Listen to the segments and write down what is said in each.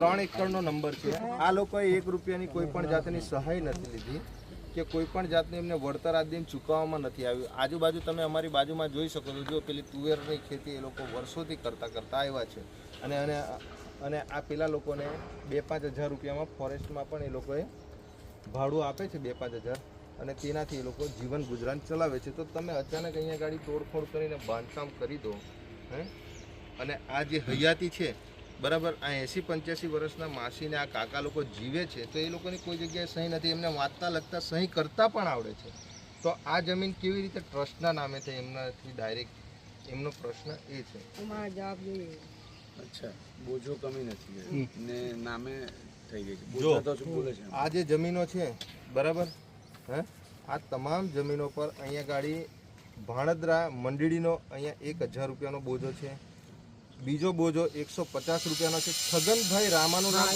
ત્રણ એકરનો નંબર છે. આ લોકોએ એક રૂપિયાની કોઈ પણ જાતની સહાય નથી લીધી કે કોઈ પણ જાતની એમને વળતર આદિ ચૂકવવામાં નથી આવ્યું. આજુબાજુ તમે અમારી બાજુમાં જોઈ શકો છો. જો પેલી તુવેરની ખેતી એ લોકો વર્ષોથી કરતા કરતા આવ્યા છે. અને અને અને આ પેલા લોકોને બે પાંચ હજાર રૂપિયામાં ફોરેસ્ટમાં પણ એ લોકોએ ભાડું આપે છે બે પાંચ હજાર. અને તેનાથી એ લોકો જીવન ગુજરાન ચલાવે છે. તો તમે અચાનક અહીંયા ગાડી તોડફોડ કરીને બાંધકામ કરી દો, હે? અને આ જે હયાતી છે બરાબર? આ એંસી પંચ્યાસી વર્ષના માસીને આ કાકા લોકો જીવે છે તો એ લોકોની કોઈ જગ્યાએ સહી નથી. એમને વાંચતા લખતા સહી કરતા પણ આવડે છે. તો આ જમીન કેવી રીતે ટ્રસ્ટના નામે છે એમનાથી ડાયરેક્ટ એમનો પ્રશ્ન એ છે. અમારા જવાબ જોઈએ. અચ્છા બોજો કમી નથી. ને નામે થઈ ગઈ છે. જો. બોજો બોલે છે? આ જે જમીનો છે બરાબર? હે? આ તમામ જમીનો પર અહીંયા ગાડી ભાણદરા મંડળીનો અહીંયા એક હજાર રૂપિયાનો બોજો છે. બીજો બોજો એકસો પચાસ રૂપિયાનો છે. છગનભાઈ રામાનું નામ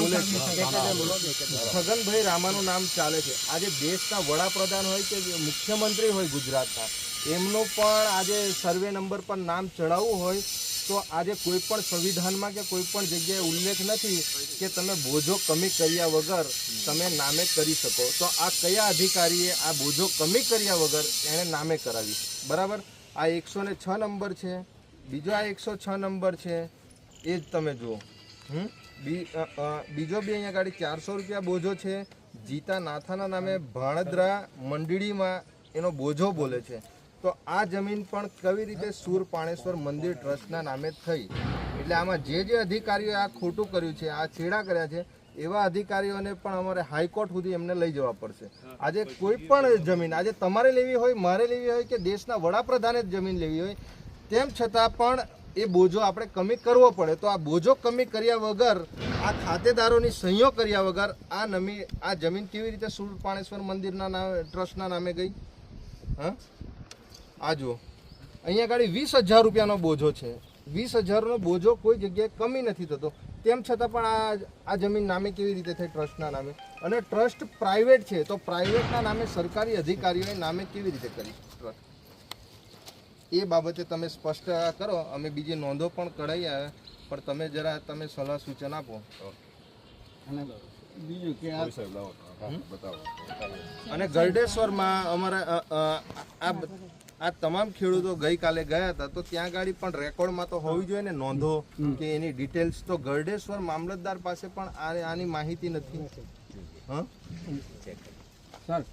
બોલે છે. છગનભાઈ રામાનું નામ ચાલે છે. આજે દેશના વડાપ્રધાન હોય કે મુખ્યમંત્રી હોય ગુજરાતના એમનો પણ આજે સર્વે નંબર પર નામ ચડાવવું હોય તો આજે કોઈ પણ સંવિધાનમાં કે કોઈ પણ જગ્યાએ ઉલ્લેખ નથી કે તમે બોજો કમી કર્યા વગર તમે નામે કરી શકો. તો આ કયા અધિકારીએ આ બોજો કમી કર્યા વગર એણે નામે કરાવી? બરાબર? આ એકસો ને છ નંબર છે. બીજો આ એકસો છ નંબર છે, એ જ તમે જુઓ. હમ? બીજો બી અહીંયા ગાડી ચારસો રૂપિયા બોજો છે. જીતા નાથાના નામે ભાણદ્રા મંડળીમાં એનો બોજો બોલે છે. તો આ જમીન પણ કેવી રીતે સુર પાણેશ્વર મંદિર ટ્રસ્ટના નામે થઈ? એટલે આમાં જે જે અધિકારીઓએ આ ખોટું કર્યું છે, આ છેડા કર્યા છે, એવા અધિકારીઓને પણ અમારે હાઈકોર્ટ સુધી એમને લઈ જવા પડશે. આજે કોઈ પણ જમીન, આજે તમારે લેવી હોય, મારે લેવી હોય કે દેશના વડાપ્રધાને જ જમીન લેવી હોય તેમ છતાં પણ એ બોજો આપણે કમી કરવો પડે. તો આ બોજો કમી કર્યા વગર, આ ખાતેદારોની સહીઓ કર્યા વગર આ નમી, આ જમીન કેવી રીતે સુરપાણેશ્વર મંદિરના નામે, ટ્રસ્ટના નામે ગઈ? હા? આ જુઓ. અહીંયા ગાડી વીસ હજાર રૂપિયાનો બોજો છે. વીસ હજારનો બોજો કોઈ જગ્યાએ કમી નથી થતો. તેમ છતાં પણ આ આ જમીન નામે કેવી રીતે થઈ? ટ્રસ્ટના નામે. અને ટ્રસ્ટ પ્રાઇવેટ છે. તો પ્રાઇવેટના નામે સરકારી અધિકારીઓએ નામે કેવી રીતે કરી? ટ્રસ્ટ એ બાબતે તમે સ્પષ્ટ કરો. અમે બીજી નોંધો પણ કઢાઈ આવ્યા પણ તમે જરા તમે સલાહ સૂચન આપો. અને બીજું કે અને ગરડેશ્વરમાં અમારા આ આ તમામ ખેડૂતો ગઈકાલે ગયા હતા તો ત્યાં ગાડી પણ રેકોર્ડમાં તો હોવી જોઈએ ને નોંધો કે એની ડિટેલ્સ. તો ગરડેશ્વર મામલતદાર પાસે પણ આ- આની માહિતી નથી. હા? સર